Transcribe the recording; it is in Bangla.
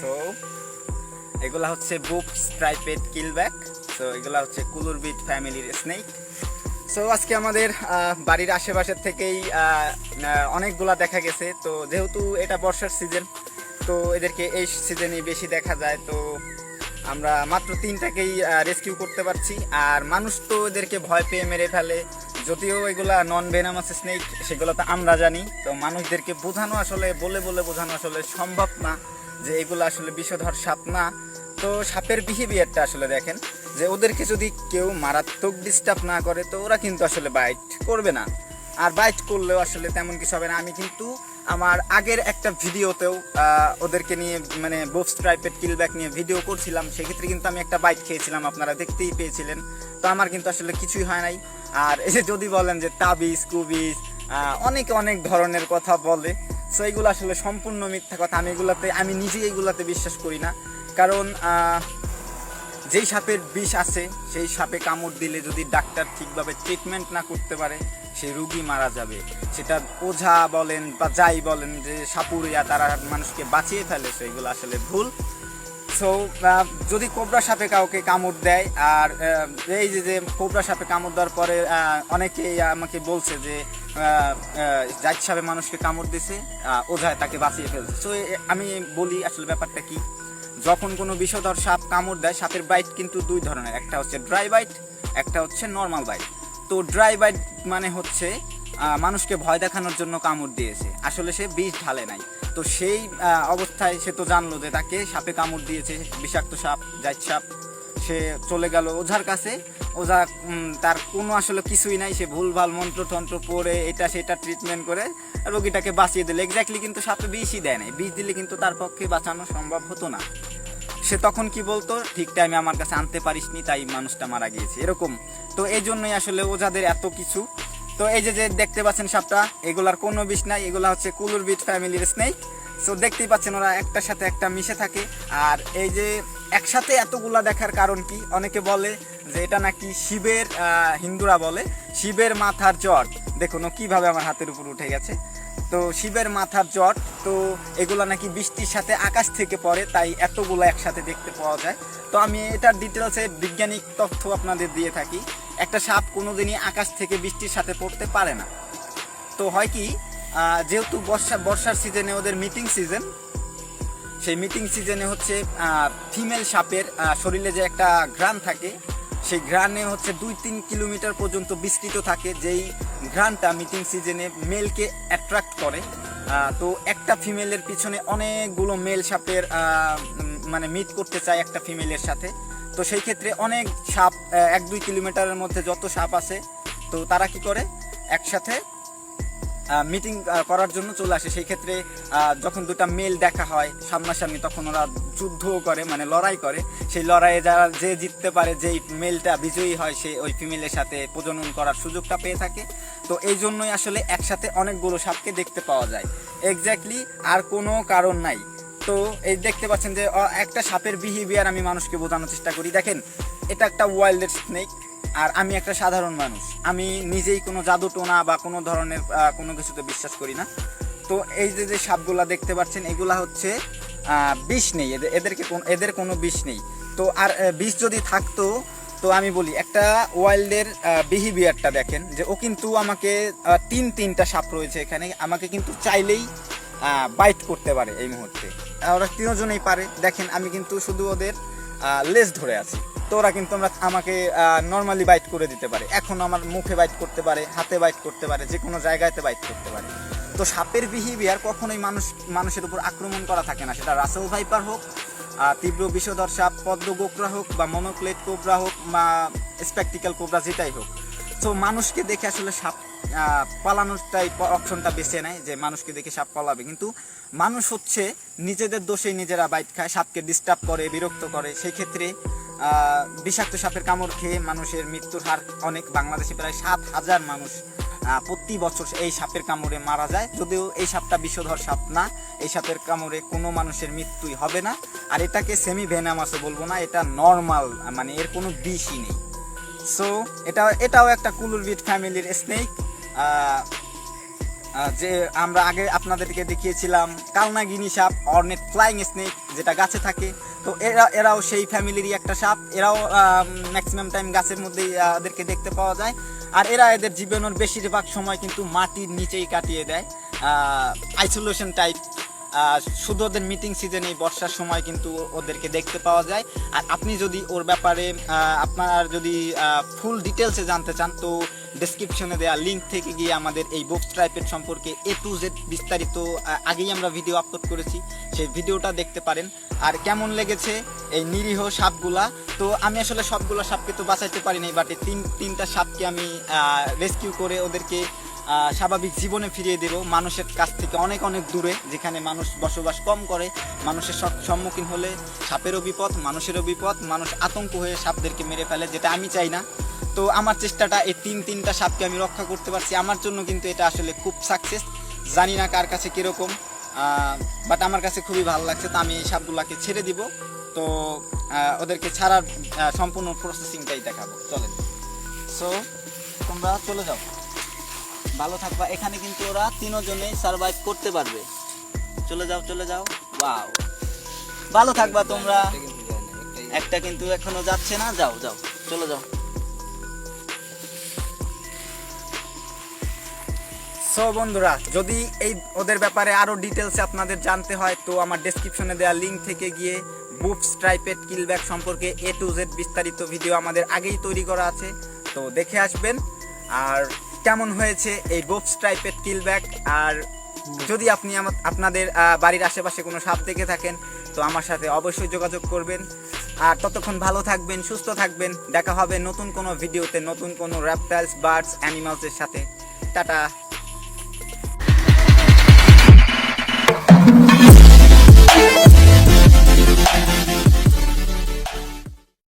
সো এগুলা হচ্ছে বুক স্ট্রাইপেড কিলব্যাক সো এগুলা হচ্ছে কুলুরবিট ফ্যামিলির স্নেক সো আজকে আমাদের বাড়ির আশেপাশের থেকেই অনেকগুলা দেখা গেছে। তো, যেহেতু এটা বর্ষার সিজন তো এদেরকে এই সিজনে বেশি দেখা যায়। তো, আমরা মাত্র তিনটাকেই রেস্কিউ করতে পারছি। আর মানুষ তো এদেরকে ভয় পেয়ে মেরে ফেলে। যদিও এগুলা নন ভেনামাস স্নেক সেগুলো তো আমরা জানি। তো, মানুষদেরকে বোঝানো আসলে, বলে বলে বোঝানো আসলে সম্ভব না। যে এগুলো আসলে বিষধর সাপ না। তো সাপের বিহেভিয়ারটা আসলে দেখেন, যে ওদেরকে যদি কেউ মারাত্মক ডিস্টার্ব না করে, তো ওরা কিন্তু আসলে বাইট করবে না। আর বাইট করলেও আসলে তেমন কিছু হবে না। আমি কিন্তু আমার আগের একটা ভিডিওতেও ওদেরকে নিয়ে মানে বুফ স্ট্রাইপেড কিলব্যাক নিয়ে ভিডিও করছিলাম। সেক্ষেত্রে কিন্তু আমি একটা বাইট খেয়েছিলাম, আপনারা দেখতেই পেয়েছিলেন। তো আমার কিন্তু আসলে কিছুই হয় নাই। আর যে যদি বলেন যে তাবিজ, কুবিজ অনেক অনেক ধরনের কথা বলে। সো এগুলো আসলে সম্পূর্ণ মিথ্যা কথা। আমি এগুলাতে, আমি নিজেই এগুলাতে বিশ্বাস করি না। কারণ যেই সাপের বিষ আছে, সেই সাপে কামড় দিলে যদি ডাক্তার ঠিকভাবে ট্রিটমেন্ট না করতে পারে সেই রুগী মারা যাবে। সেটা ওঝা বলেন বা যাই বলেন, যে সাপুরিয়া তারা মানুষকে বাঁচিয়ে ফেলে সেগুলো আসলে ভুল। সো যদি কোবরা সাপে কাউকে কামড় দেয়, আর এই যে যে কোবরা সাপে কামড় দেওয়ার পরে অনেকেই আমাকে বলছে যে জাত সাপে মানুষকে কামড় আহ, ওঝায় তাকে বাঁচিয়ে ফেলছে। সো আমি বলি আসলে ব্যাপারটা কি? যখন কোনো বিষধর সাপ কামড় দেয় সাপের বাইট কিন্তু দুই ধরনের। একটা হচ্ছে ড্রাই বাইট একটা হচ্ছে নর্মাল বাইট তো ড্রাই বাইট মানে হচ্ছে মানুষকে ভয় দেখানোর জন্য কামড় দিয়েছে। আসলে সে বিষ ঢালে নাই। তো সেই অবস্থায় সে তো জানলো যে তাকে সাপে কামড় দিয়েছে বিষাক্ত সাপ জাইত সাপ। সে চলে গেল ওঝার কাছে। ওঝা তার কোনো আসলে কিছুই নাই, সে ভুলভাল মন্ত্রতন্ত্র পড়ে, এটা সেটা ট্রিটমেন্ট করে, রোগীটাকে বাঁচিয়ে দিল। এক্স্যাক্টলি কিন্তু সাপে বিষই দেয় নাই। বিষ দিলে কিন্তু তার পক্ষে বাঁচানো সম্ভব হতো না। সে তখন কি বলতো, ঠিক টাইমে আমার কাছে আনতে পারিসনি, তাই মানুষটা মারা গিয়েছে। এরকম। তো এই জন্যই আসলে ওঝাদের এত কিছু। তো এই যে যে দেখতে পাচ্ছেন সাপটা, এগুলার কোনো বিষ নাই, এগুলা হচ্ছে কুলুর বিট ফ্যামিলির স্নেক সো দেখতেই পাচ্ছেন ওরা একটার সাথে একটা মিশে থাকে। আর এই যে একসাথে এতগুলা দেখার কারণ কি? অনেকে বলে যে এটা নাকি শিবের হিন্দুরা বলে, শিবের মাথার জ্বর দেখুন কীভাবে আমার হাতের উপর উঠে গেছে। তো শিবের মাথার জ্বর তো এগুলো নাকি বৃষ্টির সাথে আকাশ থেকে পড়ে, তাই এতগুলো একসাথে দেখতে পাওয়া যায়। তো আমি এটার ডিটেলসে বৈজ্ঞানিক তথ্য আপনাদের দিয়ে থাকি। একটা সাপ কোনোদিনই আকাশ থেকে বৃষ্টির সাথে পড়তে পারে না। তো হয় কি যেহেতু বর্ষা বর্ষার সিজনে ওদের মিটিং সিজন সেই মিটিং সিজনে হচ্ছে ফিমেল সাপের শরীরে যে একটা ঘ্রাণ থাকে, সেই ঘ্রাণে হচ্ছে দুই তিন কিলোমিটার পর্যন্ত বিস্তৃত থাকে, যেই ঘ্রাণটা মিটিং সিজনে মেলকে অ্যাট্রাক্ট করে। তো একটা ফিমেলের পিছনে অনেকগুলো মেল সাপের মানে মিট করতে চায় একটা ফিমেলের সাথে। তো সেই ক্ষেত্রে অনেক সাপ এক দুই কিলোমিটারের মধ্যে যত সাপ আছে, তো তারা কি করে? একসাথে মিটিং করার জন্য চলে আসে। সেই ক্ষেত্রে যখন দুটা মেল দেখা হয়, সামনাসামনি তখন ওরা যুদ্ধও করে মানে লড়াই করে। সেই লড়াইয়ে যারা যে জিততে পারে, যেই মেলটা বিজয়ী হয়, সে ওই ফিমেলের সাথে প্রজনন করার সুযোগটা পেয়ে থাকে। তো এই জন্যই আসলে একসাথে অনেকগুলো সাপকে দেখতে পাওয়া যায়। এক্স্যাক্টলি আর কোনো কারণ নাই। তো এই দেখতে পাচ্ছেন যে একটা সাপের বিহেভিয়ার আমি মানুষকে বোঝানোর চেষ্টা করি। দেখেন, এটা একটা ওয়াইল্ডের স্নেক আর আমি একটা সাধারণ মানুষ। আমি নিজেই কোনো জাদু টোনা বা কোনো ধরনের কোনো কিছুতে বিশ্বাস করি না। তো এই যে যে সাপগুলা দেখতে পাচ্ছেন, এগুলা হচ্ছে বিষ নেই। এদের, এদেরকে এদের কোনো বিষ নেই। তো আর বিষ যদি থাকতো, তো আমি বলি, একটা ওয়াইল্ডের বিহেভিয়ারটা দেখেন যে ও কিন্তু আমাকে তিন, তিনটা সাপ রয়েছে এখানে। আমাকে কিন্তু চাইলেই বাইট করতে পারে এই মুহূর্তে। ওরা তিনজনেই পারে। দেখেন, আমি কিন্তু শুধু ওদের লেজ ধরে আছি। তো ওরা কিন্তু আমরা আমাকে নর্মালি বাইট করে দিতে পারে। এখন আমার মুখে বাইট করতে পারে, হাতে বাইট করতে পারে, যে কোনো জায়গাতে বাইট করতে পারে। তো সাপের বিহেভিয়ার কখনোই মানুষ, মানুষের উপর আক্রমণ করা থাকে না। সেটা রাসেল ভাইপার হোক তীব্র বিষধর সাপ, পদ্ম গোকরা হোক বা মনোক্লেট কোবরা হোক বা স্পেকটিক্যাল কোবরা যেটাই হোক। তো মানুষকে দেখে আসলে সাপ পালানোরটাই অপশনটা বেছে নেয় যে মানুষকে দেখে সাপ পালাবে। কিন্তু মানুষ হচ্ছে নিজেদের দোষেই নিজেরা বাইট খায়, সাপকে ডিস্টার্ব করে, বিরক্ত করে। সেই ক্ষেত্রে বিষাক্ত সাপের কামড় খেয়ে মানুষের মৃত্যুর হার অনেক। বাংলাদেশে প্রায় সাত হাজার মানুষ প্রতি বছর এই সাপের কামড়ে মারা যায়। যদিও এই সাপটা বিষধর সাপ না, এই সাপের কামড়ে কোনো মানুষের মৃত্যুই হবে না। আর এটাকে সেমি ভেনামাসও বলব না, এটা নর্মাল মানে এর কোনো বিষই নেই। সো এটা এটাও একটা কুলুরবিট ফ্যামিলির স্নেক যে আমরা আগে আপনাদেরকে দেখিয়েছিলাম কালনাগিনি সাপ অর্নেট ফ্লাইং স্নেক যেটা গাছে থাকে। তো এরা এরাও সেই ফ্যামিলিরই একটা সাপ। এরাও ম্যাক্সিমাম টাইম গাছের মধ্যেই আহ, ওদেরকে দেখতে পাওয়া যায়। আর এরা এদের জীবনের বেশিরভাগ সময় কিন্তু মাটির নিচেই কাটিয়ে দেয়। আইসোলেশন টাইপ শুধু ওদের মিটিং সিজনে বর্ষার সময় কিন্তু ওদেরকে দেখতে পাওয়া যায়। আর আপনি যদি ওর ব্যাপারে আপনার যদি ফুল ডিটেলসে জানতে চান, তো ডেসক্রিপশনে দেওয়া লিঙ্ক থেকে গিয়ে আমাদের এই বুক স্ট্রাইপের সম্পর্কে এ টু জেড বিস্তারিত আগেই আমরা ভিডিও আপলোড করেছি। সেই ভিডিওটা দেখতে পারেন। আর কেমন লেগেছে এই নিরীহ সাপগুলা? তো আমি আসলে সবগুলো সাপকে তো বাঁচাইতে পারি নাই বাট এই তিন, তিনটা সাপকে আমি রেস্কিউ করে ওদেরকে স্বাভাবিক জীবনে ফিরিয়ে দেব। মানুষের কাছ থেকে অনেক অনেক দূরে, যেখানে মানুষ বসবাস কম করে। মানুষের সম্মুখীন হলে সাপেরও বিপদ, মানুষেরও বিপদ। মানুষ আতঙ্ক হয়ে সাপদেরকে মেরে ফেলে, যেটা আমি চাই না। তো আমার চেষ্টাটা এই তিন তিনটা সাপকে আমি রক্ষা করতে পারছি। আমার জন্য কিন্তু এটা আসলে খুব সাকসেস জানি না কার কাছে কীরকম বাট আমার কাছে খুবই ভালো লাগছে। তো আমি এই সাপগুলাকে ছেড়ে দিব। তো ওদেরকে ছাড়ার সম্পূর্ণ প্রসেসিংটাই দেখাবো। চলেন। সো তোমরা চলে যাও। ভালো থাকবা। এখানে কিন্তু ওরা তিনজনেই সার্ভাইভ করতে পারবে। চলে যাও চলে যাও। ওয়াও ভালো থাকবা তোমরা। একটা কিন্তু এখনও যাচ্ছে না। যাও যাও, চলে যাও। সো বন্ধুরা, যদি এই ওদের ব্যাপারে আরও ডিটেলসে আপনাদের জানতে হয়, তো আমার ডেসক্রিপশনে দেওয়া লিঙ্ক থেকে গিয়ে বুপ স্ট্রাইপেড কিলব্যাক সম্পর্কে এ টু জেড বিস্তারিত ভিডিও আমাদের আগেই তৈরি করা আছে। তো দেখে আসবেন। আর কেমন হয়েছে এই বক্স টাইপের টিল কিলব্যাক আর যদি আপনি আপনাদের বাড়ির আশেপাশে কোনো সাপ দেখে থাকেন, তো আমার সাথে অবশ্যই যোগাযোগ করবেন। আর ততক্ষণ ভালো থাকবেন, সুস্থ থাকবেন। দেখা হবে নতুন কোনো ভিডিওতে নতুন কোনো র্যাপটাইলস বার্ডস অ্যানিমালসের সাথে। টাটা।